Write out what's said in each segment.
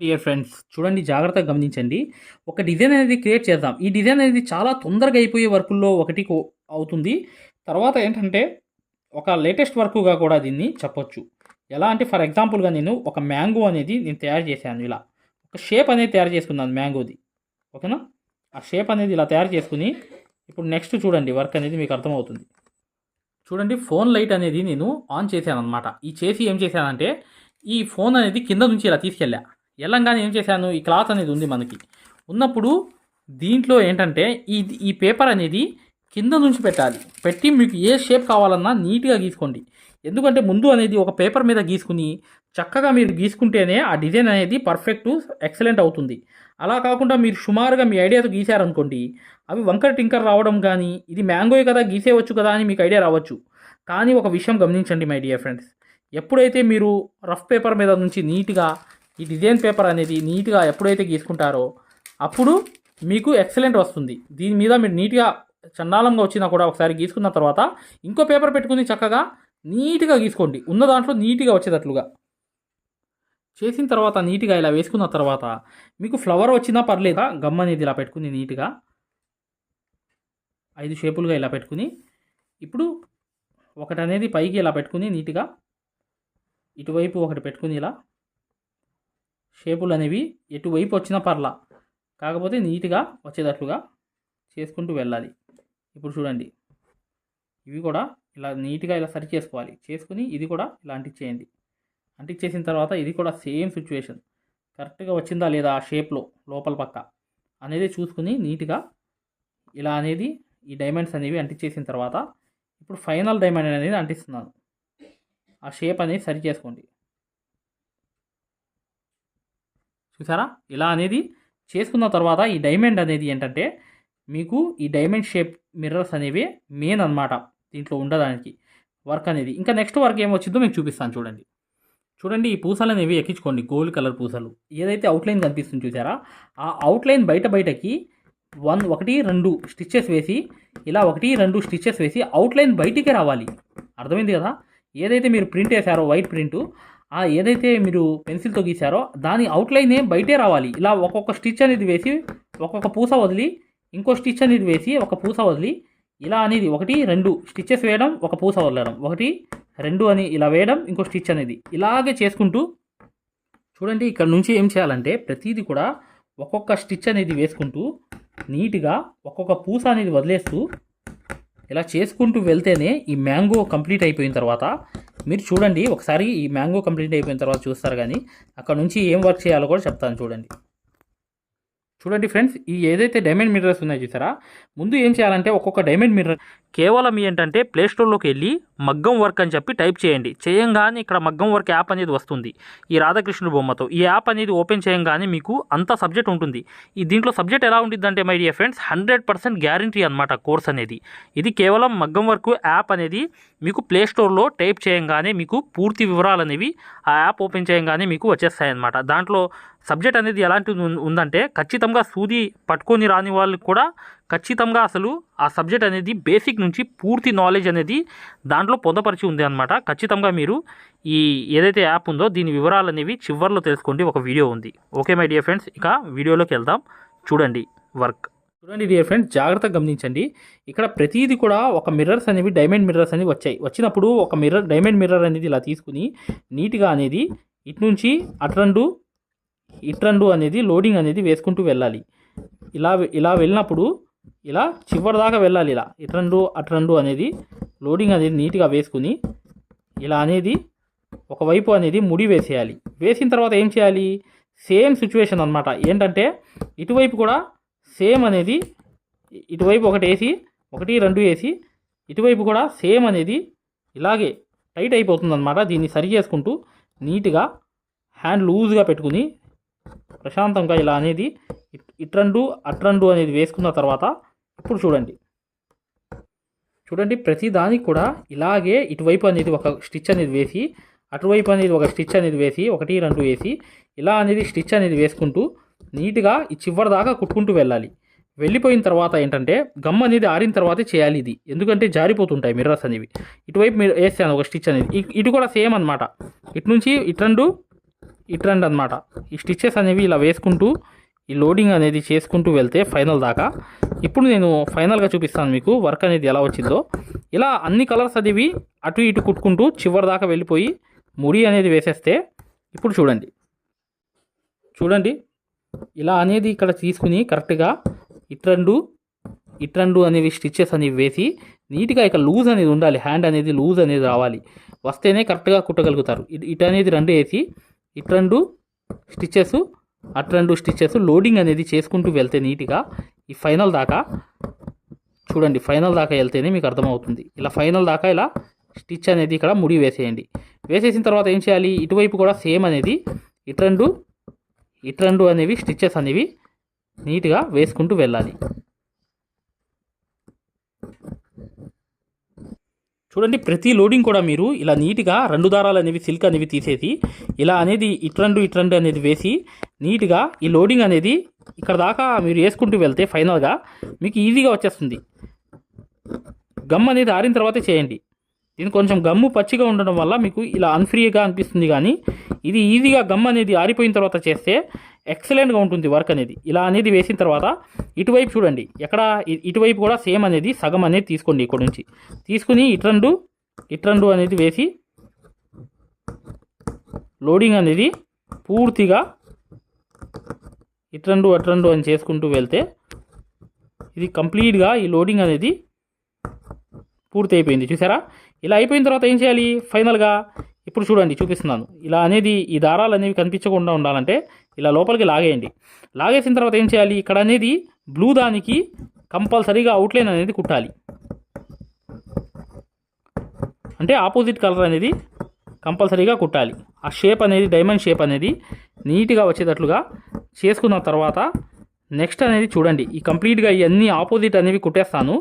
Dear friends చూడండి జాగ్రత్తగా గమనించండి. ఒక డిజైన్ అనేది క్రియేట్ చేద్దాం. ఈ డిజైన్ అనేది చాలా తొందరగా అయిపోయే వర్కుల్లో ఒకటి అవుతుంది. తర్వాత ఏంటంటే ఒక లేటెస్ట్ వర్క్గా కూడా దీన్ని చెప్పొచ్చు. ఎలా అంటే ఫర్ ఎగ్జాంపుల్గా నేను ఒక మ్యాంగో అనేది నేను తయారు చేశాను ఇలా. ఒక షేప్ అనేది తయారు చేసుకున్నాను మ్యాంగోది ఓకేనా? ఆ షేప్ అనేది ఇలా తయారు చేసుకుని ఇప్పుడు నెక్స్ట్ చూడండి వర్క్ అనేది మీకు అర్థమవుతుంది. చూడండి ఫోన్ లైట్ అనేది నేను ఆన్ చేశాను అనమాట ఈ చేసి ఏం చేశానంటే ఈ ఫోన్ అనేది కింద నుంచి ఇలా తీసుకెళ్ళా. ఎల్లంగానే ఏం చేశాను? ఈ క్లాత్ అనేది ఉంది మనకి. ఉన్నప్పుడు దీంట్లో ఏంటంటే ఈ ఈ పేపర్ అనేది కింద నుంచి పెట్టాలి. పెట్టి మీకు ఏ షేప్ కావాలన్నా నీట్గా గీసుకోండి. ఎందుకంటే ముందు అనేది ఒక పేపర్ మీద గీసుకుని చక్కగా మీరు గీసుకుంటేనే ఆ డిజైన్ అనేది పర్ఫెక్ట్ ఎక్సలెంట్ అవుతుంది. అలా కాకుండా మీరు సుమారుగా మీ ఐడియాతో గీశారనుకోండి అవి వంకర టింకర్ రావడం కానీ ఇది మ్యాంగోయ్ కదా గీసేవచ్చు కదా అని మీకు ఐడియా రావచ్చు. కానీ ఒక విషయం గమనించండి మై డియర్ ఫ్రెండ్స్. ఎప్పుడైతే మీరు రఫ్ పేపర్ మీద నుంచి నీట్గా ఈ డిజైన్ పేపర్ అనేది నీట్గా ఎప్పుడైతే గీసుకుంటారో అప్పుడు మీకు ఎక్సలెంట్ వస్తుంది. దీని మీద మీరు నీట్గా చండాలంగా వచ్చినా కూడా ఒకసారి గీసుకున్న తర్వాత ఇంకో పేపర్ పెట్టుకుని చక్కగా నీట్గా గీసుకోండి. ఉన్న దాంట్లో నీట్గా వచ్చేటట్లుగా. చేసిన తర్వాత నీట్గా ఇలా వేసుకున్న తర్వాత మీకు ఫ్లవర్ వచ్చినా పర్లేదా గమ్ అనేది ఇలా పెట్టుకుని నీట్గా. ఐదు షేపులుగా ఇలా పెట్టుకుని ఇప్పుడు ఒకటి అనేది పైకి ఇలా పెట్టుకుని నీట్గా ఇటువైపు ఒకటి పెట్టుకుని ఇలా షేపులు అనేవి ఎటువైపు వచ్చినా పర్లా. కాకపోతే నీట్గా వచ్చేటట్లుగా చేసుకుంటూ వెళ్ళాలి. ఇప్పుడు చూడండి. ఇవి కూడా ఇలా నీట్గా ఇలా సరి చేసుకోవాలి. చేసుకుని ఇది కూడా ఇలా అంటించేయండి అంటించేసిన తర్వాత ఇది కూడా సేమ్ సిచ్యువేషన్. కరెక్ట్గా వచ్చిందా లేదా ఆ షేప్లో లోపల పక్క అనేది చూసుకుని నీట్గా ఇలా అనేది ఈ డైమండ్స్ అనేవి అంటించేసిన తర్వాత ఇప్పుడు ఫైనల్ డైమండ్ అనేది అంటిస్తున్నాను. ఆ షేప్ అనేది సరి చేసుకోండి. చూసారా? ఇలా అనేది చేసుకున్న తర్వాత ఈ డైమండ్ అనేది ఏంటంటే మీకు ఈ డైమండ్ షేప్ మిర్రర్స్ అనేవి మెయిన్ అన్నమాట దీంట్లో ఉండడానికి వర్క్ అనేది. ఇంకా నెక్స్ట్ వర్క్ ఏమొచ్చిందో మీకు చూపిస్తాను చూడండి. చూడండి ఈ పూసలు అనేవి ఎక్కించుకోండి గోల్డ్ కలర్ పూసలు. ఏదైతే అవుట్లైన్ కనిపిస్తుంది చూసారా? ఆ అవుట్లైన్ బయట బయటకి వన్ ఒకటి రెండు స్టిచ్చెస్ వేసి ఇలా ఒకటి రెండు స్టిచ్చెస్ వేసి అవుట్లైన్ బయటికి రావాలి. అర్థమైంది కదా? ఏదైతే మీరు ప్రింట్ వేశారో వైట్ ప్రింట్ ఆ ఏదైతే మీరు పెన్సిల్తో గీశారో దాని అవుట్లైనే బయటే రావాలి. ఇలా ఒక్కొక్క స్టిచ్ అనేది వేసి ఒక్కొక్క పూస వదిలి ఇంకో స్టిచ్ అనేది వేసి ఒక పూస వదిలి ఇలా అనేది ఒకటి రెండు స్టిచ్చెస్ వేయడం ఒక పూస వదలడం. ఒకటి రెండు అని ఇలా వేయడం ఇంకో స్టిచ్ అనేది. ఇలాగే చేసుకుంటూ చూడండి ఇక్కడ నుంచి ఏం చేయాలంటే ప్రతిదీ కూడా ఒక్కొక్క స్టిచ్ అనేది వేసుకుంటూ నీట్గా ఒక్కొక్క పూస అనేది వదిలేస్తూ ఇలా చేసుకుంటూ వెళ్తేనే ఈ మ్యాంగో కంప్లీట్ అయిపోయిన తర్వాత మీరు చూడండి ఒకసారి ఈ మ్యాంగో కంప్లీట్ అయిపోయిన తర్వాత చూస్తారు కానీ అక్కడ నుంచి ఏం వర్క్ చేయాలో కూడా చెప్తాను చూడండి. చూడండి ఫ్రెండ్స్ ఈ ఏదైతే డైమండ్ మిర్రర్స్ ఉన్నాయో చూసారా? ముందు ఏం చేయాలంటే ఒక్కొక్క డైమండ్ మిర్రర్ కేవలం ఏంటంటే ప్లే స్టోర్లోకి వెళ్ళి మగ్గం వర్క్ అని చెప్పి టైప్ చేయండి. చేయంగానే ఇక్కడ మగ్గం వర్క్ యాప్ అనేది వస్తుంది. ఈ రాధాకృష్ణుడు బొమ్మతో. ఈ యాప్ అనేది ఓపెన్ చేయంగానే మీకు అంత సబ్జెక్ట్ ఉంటుంది. ఈ దీంట్లో సబ్జెక్ట్ ఎలా ఉంటుందంటే my dear friends hundred percent guarantee అనమాట కోర్స్ అనేది. ఇది కేవలం మగ్గం వర్క్ యాప్ అనేది మీకు ప్లే స్టోర్లో టైప్ చేయంగానే మీకు పూర్తి వివరాలు అనేవి ఆ యాప్ ఓపెన్ చేయంగానే మీకు వచ్చేస్తాయి అన్నమాట దాంట్లో సబ్జెక్ట్ అనేది ఎలాంటిది ఉందంటే ఖచ్చితంగా సూది పట్టుకొని రాని వాళ్ళకి కూడా ఖచ్చితంగా అసలు ఆ సబ్జెక్ట్ అనేది బేసిక్ నుంచి పూర్తి నాలెడ్జ్ అనేది దాంట్లో పొందపరిచి ఉంది అనమాట ఖచ్చితంగా మీరు ఈ ఏదైతే యాప్ ఉందో దీని వివరాలు అనేవి చివర్లో తెలుసుకోండి. ఒక వీడియో ఉంది. Okay my dear friends. ఇక వీడియోలోకి వెళ్దాం. చూడండి వర్క్. చూడండి డియర్ ఫ్రెండ్స్. జాగ్రత్తగా గమనించండి. ఇక్కడ ప్రతిదీ కూడా ఒక మిర్రర్స్ అనేవి డైమండ్ మిర్రర్స్ అనేవి వచ్చాయి. వచ్చినప్పుడు ఒక మిర్రర్ డైమండ్ మిర్రర్ అనేది ఇలా తీసుకుని నీట్గా అనేది ఇటు నుంచి అట్రండు ఇట్రండు అనేది లోడింగ్ అనేది వేసుకుంటూ వెళ్ళాలి. ఇలా ఇలా వెళ్ళినప్పుడు ఇలా చివరి దాకా వెళ్ళాలి ఇలా. ఇట్రండు అట్రండు అనేది లోడింగ్ అనేది నీట్గా వేసుకుని ఇలా అనేది ఒకవైపు అనేది ముడి వేసేయాలి. వేసిన తర్వాత ఏం చేయాలి? సేమ్ సిచ్యువేషన్ అనమాట ఏంటంటే ఇటువైపు కూడా సేమ్ అనేది ఇటువైపు ఒకటి వేసి ఒకటి రెండు వేసి ఇటువైపు కూడా సేమ్ అనేది ఇలాగే టైట్ అయిపోతుంది అనమాట దీన్ని సరి చేసుకుంటూ నీట్గా హ్యాండ్ లూజ్గా పెట్టుకుని ప్రశాంతంగా ఇలా అనేది ఇట్రండు అట్రండు అనేది వేసుకున్న తర్వాత ఇప్పుడు చూడండి. చూడండి ప్రతి దానికి కూడా ఇలాగే ఇటువైపు అనేది ఒక స్టిచ్ అనేది వేసి అటువైపు అనేది ఒక స్టిచ్ అనేది వేసి ఒకటి రెండు వేసి ఇలా అనేది స్టిచ్ అనేది వేసుకుంటూ నీట్గా ఈ చివరి దాకా కుట్టుకుంటూ వెళ్ళాలి. వెళ్ళిపోయిన తర్వాత ఏంటంటే గమ్ అనేది ఆరిన తర్వాతే చేయాలి ఇది. ఎందుకంటే జారిపోతుంటాయి మిర్రర్స్ అనేవి. ఇటువైపు మీరు వేస్తాను ఒక స్టిచ్ అనేది. ఇటు కూడా సేమ్ అనమాట ఇటు నుంచి ఇటు రెండు ఈ ట్రెండ్ అనమాట ఈ స్టిచ్చెస్ అనేవి ఇలా వేసుకుంటూ ఈ లోడింగ్ అనేది చేసుకుంటూ వెళ్తే ఫైనల్ దాకా. ఇప్పుడు నేను ఫైనల్గా చూపిస్తాను మీకు వర్క్ అనేది ఎలా వచ్చిందో. ఇలా అన్ని కలర్స్ అనేవి అటు ఇటు కుట్టుకుంటూ చివరి దాకా వెళ్ళిపోయి ముడి అనేది వేసేస్తే ఇప్పుడు చూడండి. చూడండి. ఇలా అనేది ఇక్కడ తీసుకుని కరెక్ట్గా ఇట్రెండు ఇట్రెండు అనేవి స్టిచ్చెస్ అనేవి వేసి నీట్గా ఇక లూజ్ అనేది ఉండాలి. హ్యాండ్ అనేది లూజ్ అనేది రావాలి. వస్తేనే కరెక్ట్గా కుట్టగలుగుతారు. ఇటు ఇటు అనేది రెండు వేసి ఇటు రెండు స్టిచ్చెస్ అటు రెండు స్టిచ్చెస్ లోడింగ్ అనేది చేసుకుంటూ వెళ్తే నీట్గా ఈ ఫైనల్ దాకా చూడండి ఫైనల్ దాకా వెళ్తేనే మీకు అర్థమవుతుంది. ఇలా ఫైనల్ దాకా ఇలా స్టిచ్ అనేది ఇక్కడ ముడి వేసేయండి. వేసేసిన తర్వాత ఏం చేయాలి? ఇటువైపు కూడా సేమ్ అనేది ఇటు రెండు ఇటు రెండు అనేవి స్టిచ్చెస్ అనేవి నీట్గా వేసుకుంటూ వెళ్ళాలి. చూడండి ప్రతి లోడింగ్ కూడా మీరు ఇలా నీట్గా రెండు దారాలు అనేవి సిల్క్ అనేవి తీసేసి ఇలా అనేది ఇట్రండు ఇట్రండు అనేది వేసి నీట్గా ఈ లోడింగ్ అనేది ఇక్కడ దాకా మీరు వేసుకుంటూ వెళ్తే ఫైనల్గా మీకు ఈజీగా వచ్చేస్తుంది. గమ్ అనేది ఆరిన తర్వాతే చేయండి. దీని కొంచెం గమ్ము పచ్చిగా ఉండడం వల్ల మీకు ఇలా అన్ఫ్రీగా అనిపిస్తుంది కానీ ఇది ఈజీగా గమ్ అనేది ఆరిపోయిన తర్వాత చేస్తే ఎక్సలెంట్గా ఉంటుంది వర్క్ అనేది. ఇలా అనేది వేసిన తర్వాత ఇటువైపు చూడండి. ఎక్కడ ఇటువైపు కూడా సేమ్ అనేది సగం అనేది తీసుకోండి ఇక్కడ నుంచి. తీసుకుని ఇట్రండు ఇట్రండు అనేది వేసి లోడింగ్ అనేది పూర్తిగా ఇట్రండు అట్రండు అని చేసుకుంటూ వెళ్తే ఇది కంప్లీట్గా ఈ లోడింగ్ అనేది పూర్తి అయిపోయింది చూసారా? ఇలా అయిపోయిన తర్వాత ఏం చేయాలి? ఫైనల్గా ఇప్పుడు చూడండి చూపిస్తున్నాను. ఇలా అనేది ఈ దారాలు అనేవి కనిపించకుండా ఉండాలంటే ఇలా లోపలికి లాగేయండి. లాగేసిన తర్వాత ఏం చేయాలి? ఇక్కడ అనేది బ్లూ దానికి కంపల్సరీగా అవుట్లైన్ అనేది కుట్టాలి. అంటే ఆపోజిట్ కలర్ అనేది కంపల్సరీగా కుట్టాలి. ఆ షేప్ అనేది డైమండ్ షేప్ అనేది నీట్గా వచ్చేటట్లుగా చేసుకున్న తర్వాత నెక్స్ట్ అనేది చూడండి. ఈ కంప్లీట్గా ఇవన్నీ ఆపోజిట్ అనేవి కుట్టేస్తాను.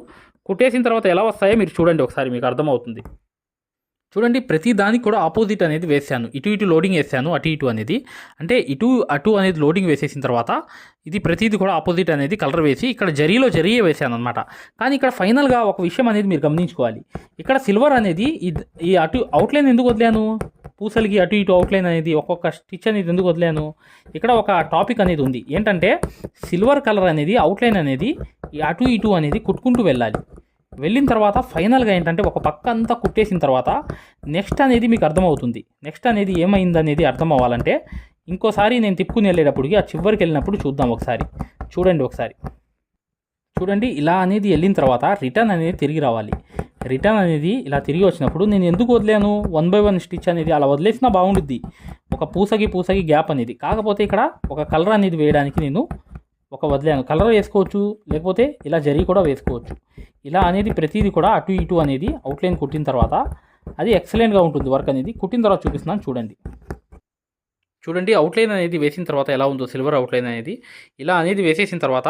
కుట్టేసిన తర్వాత ఎలా వస్తాయో మీరు చూడండి ఒకసారి మీకు అర్థమవుతుంది. చూడండి ప్రతి దానికి కూడా ఆపోజిట్ అనేది వేసాను ఇటు ఇటు లోడింగ్ వేసాను అటు ఇటు అనేది. అంటే ఇటు అటు అనేది లోడింగ్ వేసేసిన తర్వాత ఇది ప్రతిది కూడా ఆపోజిట్ అనేది కలర్ వేసి ఇక్కడ జరీలో జరీయే వేసాను అనమాట కానీ ఇక్కడ ఫైనల్గా ఒక విషయం అనేది మీరు గమనించుకోవాలి. ఇక్కడ సిల్వర్ అనేది ఈ- ఈ అటు అవుట్లైన్ ఎందుకు వదిలాను? పూసలకి అటు ఇటు అవుట్లైన్ అనేది ఒక్కొక్క స్టిచ్ అనేది ఎందుకు వదిలాను? ఇక్కడ ఒక టాపిక్ అనేది ఉంది. ఏంటంటే సిల్వర్ కలర్ అనేది అవుట్లైన్ అనేది ఈ అటు ఇటు అనేది కుట్టుకుంటూ వెళ్ళాలి. వెళ్ళిన తర్వాత ఫైనల్గా ఏంటంటే ఒక పక్క అంతా కుట్టేసిన తర్వాత నెక్స్ట్ అనేది మీకు అర్థమవుతుంది. నెక్స్ట్ అనేది ఏమైంది అనేది అర్థం అవ్వాలంటే ఇంకోసారి నేను తిప్పుకుని వెళ్ళేటప్పటికి ఆ చివరికి వెళ్ళినప్పుడు చూద్దాం ఒకసారి. చూడండి ఒకసారి. చూడండి ఇలా అనేది వెళ్ళిన తర్వాత రిటర్న్ అనేది తిరిగి రావాలి. రిటర్న్ అనేది ఇలా తిరిగి వచ్చినప్పుడు నేను ఎందుకు వదిలాను? వన్ బై వన్ స్టిచ్ అనేది అలా వదిలేసినా బాగుండుద్ది. ఒక పూసకి పూసకి గ్యాప్ అనేది. కాకపోతే ఇక్కడ ఒక కలర్ అనేది వేయడానికి నేను ఒక వదిలాను. కలర్ వేసుకోవచ్చు లేకపోతే ఇలా జరీ కూడా వేసుకోవచ్చు. ఇలా అనేది ప్రతిదీ కూడా అటు ఇటు అనేది అవుట్లైన్ కుట్టిన తర్వాత అది ఎక్సలెంట్గా ఉంటుంది వర్క్ అనేది. కుట్టిన తర్వాత చూపిస్తున్నాను చూడండి. చూడండి అవుట్లైన్ అనేది వేసిన తర్వాత ఎలా ఉందో సిల్వర్ అవుట్లైన్ అనేది. ఇలా అనేది వేసేసిన తర్వాత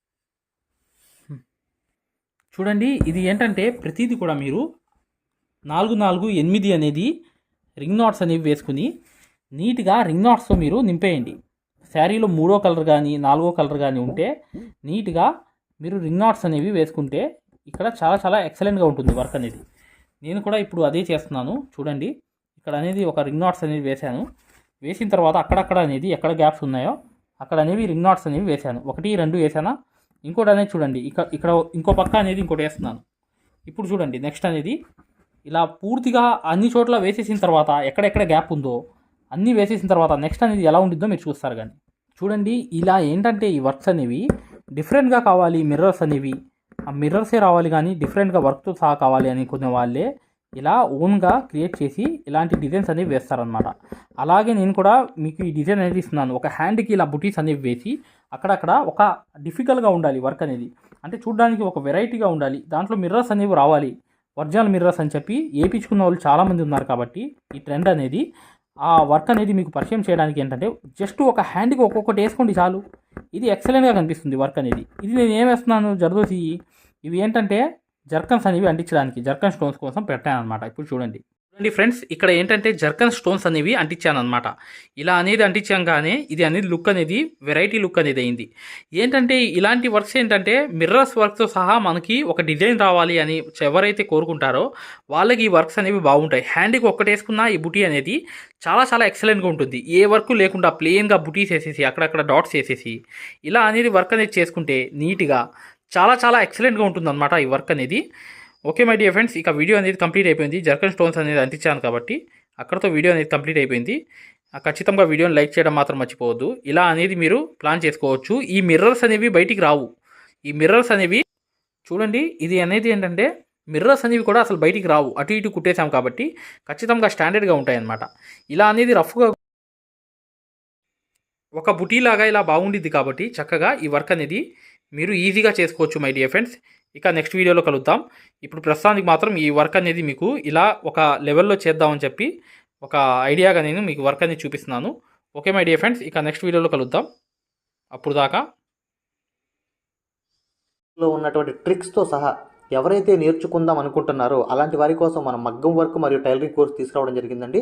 చూడండి ఇది ఏంటంటే ప్రతిదీ కూడా మీరు నాలుగు నాలుగు ఎనిమిది అనేది రింగ్ నాట్స్ అనేవి వేసుకుని నీట్గా రింగ్ నాట్స్తో మీరు నింపేయండి. శారీలో మూడో కలర్ కానీ నాలుగో కలర్ కానీ ఉంటే నీట్గా మీరు రింగ్ నాట్స్ అనేవి వేసుకుంటే ఇక్కడ చాలా చాలా ఎక్సలెంట్గా ఉంటుంది వర్క్ అనేది. నేను కూడా ఇప్పుడు అదే చేస్తున్నాను చూడండి. ఇక్కడ అనేది ఒక రింగ్ నాట్స్ అనేది వేశాను. వేసిన తర్వాత అక్కడక్కడ అనేది ఎక్కడ గ్యాప్స్ ఉన్నాయో అక్కడ అనేవి రింగ్ నాట్స్ అనేవి వేశాను. ఒకటి రెండు వేసానా ఇంకోటి అనేది చూడండి. ఇక్కడ ఇక్కడ ఇంకో పక్క అనేది ఇంకోటి వేస్తున్నాను. ఇప్పుడు చూడండి నెక్స్ట్ అనేది ఇలా పూర్తిగా అన్ని చోట్ల వేసేసిన తర్వాత ఎక్కడెక్కడ గ్యాప్ ఉందో అన్నీ వేసేసిన తర్వాత నెక్స్ట్ అనేది ఎలా ఉంటుందో మీరు చూస్తారు కానీ. చూడండి ఇలా ఏంటంటే ఈ వర్క్స్ అనేవి డిఫరెంట్గా కావాలి మిర్రర్స్ అనేవి. ఆ మిర్రర్సే రావాలి కానీ డిఫరెంట్గా వర్క్తో సహా కావాలి అనుకునే వాళ్ళే ఇలా ఓన్గా క్రియేట్ చేసి ఇలాంటి డిజైన్స్ అనేవి వేస్తారనమాట అలాగే నేను కూడా మీకు ఈ డిజైన్ అనేది ఇస్తున్నాను. ఒక హ్యాండ్కి ఇలా బుటీస్ అనేవి వేసి అక్కడక్కడ ఒక డిఫికల్ట్గా ఉండాలి వర్క్ అనేది. అంటే చూడడానికి ఒక వెరైటీగా ఉండాలి. దాంట్లో మిర్రర్స్ అనేవి రావాలి. ఒరిజినల్ మిర్రర్స్ అని చెప్పి వేయించుకున్న వాళ్ళు చాలామంది ఉన్నారు కాబట్టి ఈ ట్రెండ్ అనేది ఆ వర్క్ అనేది మీకు పరిచయం చేయడానికి ఏంటంటే జస్ట్ ఒక హ్యాండ్కి ఒక్కొక్కటి వేసుకోండి చాలు. ఇది ఎక్సలెంట్గా కనిపిస్తుంది వర్క్ అనేది. ఇది నేను ఏం వేస్తున్నాను జరదోసి? ఇవి ఏంటంటే జర్కన్స్ అనేవి అంటించడానికి జర్కన్ స్టోన్స్ కోసం పెట్టాను అనమాట ఇప్పుడు చూడండి. చూడండి ఫ్రెండ్స్ ఇక్కడ ఏంటంటే జర్కన్ స్టోన్స్ అనేవి అంటించాను అనమాట ఇలా అనేది అంటించంగానే ఇది అనేది లుక్ అనేది వెరైటీ లుక్ అనేది అయింది. ఏంటంటే ఇలాంటి వర్క్స్ ఏంటంటే మిర్రర్స్ వర్క్తో సహా మనకి ఒక డిజైన్ రావాలి అని ఎవరైతే కోరుకుంటారో వాళ్ళకి ఈ వర్క్స్ అనేవి బాగుంటాయి. హ్యాండ్కి ఒక్కటేసుకున్న ఈ బుటీ అనేది చాలా చాలా ఎక్సలెంట్గా ఉంటుంది. ఏ వర్క్ లేకుండా ప్లెయిన్గా బుటీస్ వేసేసి అక్కడక్కడ డాట్స్ వేసేసి ఇలా అనేది వర్క్ అనేది చేసుకుంటే నీట్గా చాలా చాలా ఎక్సలెంట్గా ఉంటుందన్నమాట ఈ వర్క్ అనేది. ఓకే మై డియర్ ఫ్రెండ్స్ ఇక వీడియో అనేది కంప్లీట్ అయిపోయింది. జర్కన్ స్టోన్స్ అనేది అందించాను కాబట్టి అక్కడతో వీడియో అనేది కంప్లీట్ అయిపోయింది. ఖచ్చితంగా వీడియోని లైక్ చేయడం మాత్రం మర్చిపోవద్దు. ఇలా అనేది మీరు ప్లాన్ చేసుకోవచ్చు. ఈ మిర్రర్స్ అనేవి బయటికి రావు. ఈ మిర్రర్స్ అనేవి చూడండి ఇది అనేది ఏంటంటే మిర్రర్స్ అనేవి కూడా అసలు బయటికి రావు. అటు ఇటు కుట్టేశాం కాబట్టి ఖచ్చితంగా స్టాండర్డ్గా ఉంటాయన్నమాట. ఇలా అనేది రఫ్గా ఒక బుటీలాగా ఇలా బాగుండిద్ది కాబట్టి చక్కగా ఈ వర్క్ అనేది మీరు ఈజీగా చేసుకోవచ్చు మై డియర్ ఫ్రెండ్స్ ఇక నెక్స్ట్ వీడియోలో కలుద్దాం. ఇప్పుడు ప్రస్తుతానికి మాత్రం ఈ వర్క్ అనేది మీకు ఇలా ఒక లెవెల్లో చేద్దామని చెప్పి ఒక ఐడియాగా నేను మీకు వర్క్ అనేది చూపిస్తున్నాను. ఓకే మై డియర్ ఫ్రెండ్స్ ఇక నెక్స్ట్ వీడియోలో కలుద్దాం. అప్పుడు దాకా లో ఉన్నటువంటి ట్రిక్స్తో సహా ఎవరైతే నేర్చుకుందాం అనుకుంటున్నారో అలాంటి వారి కోసం మనం మగ్గం వర్క్ మరియు టైలరింగ్ కోర్స్ తీసుకురావడం జరిగిందండి.